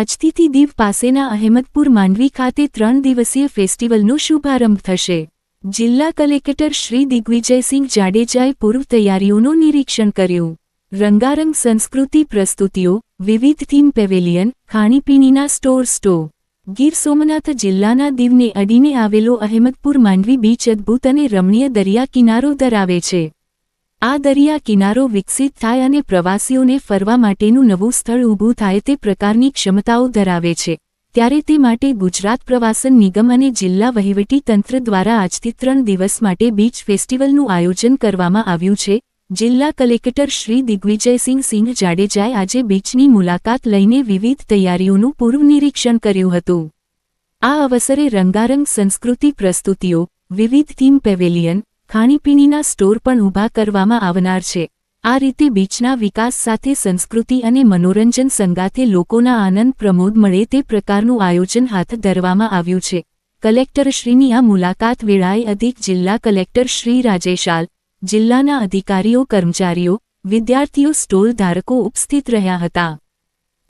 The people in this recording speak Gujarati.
આજથી દીવ પાસેના અહેમદપુર માંડવી ખાતે ત્રણ દિવસીય ફેસ્ટિવલનો શુભારંભ થશે. જિલ્લા કલેક્ટર શ્રી દિગ્વિજયસિંહ જાડેજાએ પૂર્વ તૈયારીઓનું નિરીક્ષણ કર્યું. રંગારંગ સંસ્કૃતિ પ્રસ્તુતિઓ, વિવિધ થીમ પેવેલિયન, ખાણીપીણીના સ્ટોર સ્ટો. ગીર સોમનાથ જિલ્લાના દીવને અડીને આવેલો અહેમદપુર માંડવી બીચ અદ્ભુત અને રમણીય દરિયા કિનારો ધરાવે છે. આ દરિયા કિનારો વિકસિત થાય અને પ્રવાસીઓને ફરવા માટેનું નવું સ્થળ ઊભું થાય તે પ્રકારની ક્ષમતાઓ ધરાવે છે. ત્યારે તે માટે ગુજરાત પ્રવાસન નિગમ અને જિલ્લા વહીવટી તંત્ર દ્વારા આજથી ત્રણ દિવસ માટે બીચ ફેસ્ટિવલનું આયોજન કરવામાં આવ્યું છે. જિલ્લા કલેક્ટર શ્રી દિગ્વિજયસિંહ સિંહ જાડેજાએ આજે બીચની મુલાકાત લઈને વિવિધ તૈયારીઓનું પૂર્વ નિરીક્ષણ કર્યું હતું. આ અવસરે રંગારંગ સંસ્કૃતિ પ્રસ્તુતિઓ, વિવિધ થીમ પેવેલિયન ખાણીપીણીના સ્ટોર પણ ઊભા કરવામાં આવનાર છે. આ રીતે બીચના વિકાસ સાથે સંસ્કૃતિ અને મનોરંજન સંગાથે લોકોના આનંદ પ્રમોદ મળે તે પ્રકારનું આયોજન હાથ ધરવામાં આવ્યું છે. કલેક્ટરશ્રીની આ મુલાકાત વેળાએ અધિક જિલ્લા કલેક્ટર શ્રી રાજેશાલ, જિલ્લાના અધિકારીઓ, કર્મચારીઓ, વિદ્યાર્થીઓ, સ્ટોલ ધારકો ઉપસ્થિત રહ્યા હતા.